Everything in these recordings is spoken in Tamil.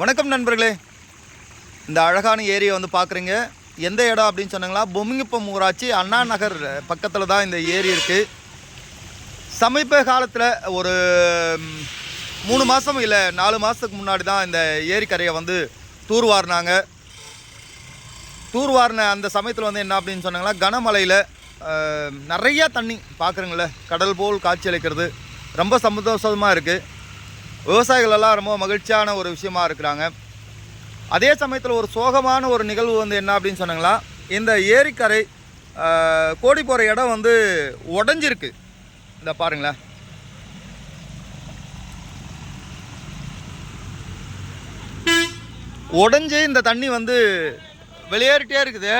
வணக்கம் நண்பர்களே. இந்த அழகான ஏரியை வந்து பார்க்குறீங்க. எந்த இடம் அப்படின்னு சொன்னாங்களா? பொம்மிங்குப்பம் ஊராட்சி அண்ணா நகர் பக்கத்தில் தான் இந்த ஏரி இருக்குது சமீப காலத்தில் ஒரு மூணு மாதம் இல்லை நாலு மாதத்துக்கு முன்னாடி தான் இந்த ஏரிக்கரையை வந்து தூர்வாரினாங்க. தூர்வாரின அந்த சமயத்தில் வந்து என்ன அப்படின்னு சொன்னாங்கன்னா கனமழையில் நிறையா தண்ணி பார்க்குறீங்களே. கடல் போல் காட்சி அளிக்கிறது. ரொம்ப சந்தோஷமாக இருக்குது விவசாயிகள் எல்லாம் ரொம்ப மகிழ்ச்சியான ஒரு விஷயமா இருக்கிறாங்க. அதே சமயத்தில் ஒரு சோகமான ஒரு நிகழ்வு வந்து என்ன அப்படின்னு சொன்னாங்களா? இந்த ஏரிக்கரை கோடி போகிற இடம் வந்து உடஞ்சிருக்கு. இந்த பாருங்களேன். உடஞ்சி இந்த தண்ணி வந்து வெளியேறிட்டே இருக்குது.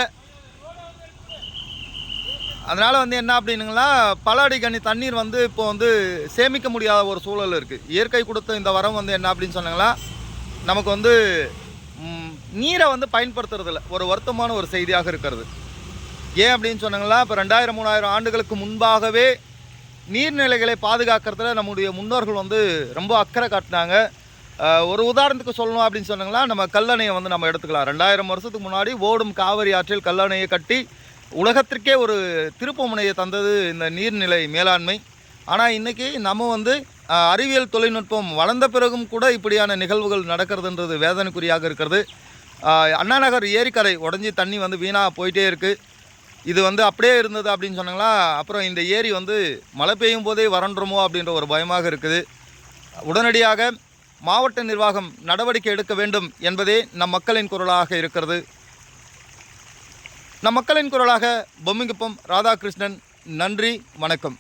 அதனால் வந்து என்ன அப்படின்னுங்களா பல அடி கண்ணி தண்ணீர் வந்து இப்போ வந்து சேமிக்க முடியாத ஒரு சூழல் இருக்குது இயற்கை கொடுத்த இந்த வரம் வந்து என்ன அப்படின்னு சொன்னாங்களா நமக்கு வந்து நீரை வந்து பயன்படுத்துறதில்ல ஒரு வருத்தமான ஒரு செய்தியாக இருக்கிறது. ஏன் அப்படின்னு சொன்னாங்களா இப்போ ரெண்டாயிரம் மூணாயிரம் ஆண்டுகளுக்கு முன்பாகவே நீர்நிலைகளை பாதுகாக்கிறதுல நம்முடைய முன்னோர்கள் வந்து ரொம்ப அக்கறை காட்டினாங்க. ஒரு உதாரணத்துக்கு சொல்லணும் அப்படின்னு சொன்னாங்களா நம்ம கல்லணையை வந்து நம்ம எடுத்துக்கலாம். ரெண்டாயிரம் வருஷத்துக்கு முன்னாடி ஓடும் காவிரி ஆற்றில் கல்லணையை கட்டி உலகத்திற்கே ஒரு திருப்புமுனையை தந்தது இந்த நீர்நிலை மேலாண்மை. ஆனால் இன்றைக்கி நம்ம வந்து அறிவியல் தொழில்நுட்பம் வளர்ந்த பிறகும் கூட இப்படியான நிகழ்வுகள் நடக்கிறதுன்றது வேதனைக்குறியாக இருக்கிறது. அண்ணாநகர் அண்ணா நகர் ஏரிக்கரை உடஞ்சி தண்ணி வந்து வீணாக போயிட்டே இருக்குது இது வந்து அப்படியே இருந்தது அப்படின்னு சொன்னாங்களா? அப்புறம் இந்த ஏரி வந்து மழை பெய்யும் போதே வறண்டுருமோ அப்படின்ற ஒரு பயமாக இருக்குது. உடனடியாக மாவட்ட நிர்வாகம் நடவடிக்கை எடுக்க வேண்டும் என்பதே நம் மக்களின் குரலாக இருக்கிறது. நம் மக்களின் குரலாக பொம்மிங்குப்பம் ராதாகிருஷ்ணன். நன்றி வணக்கம்.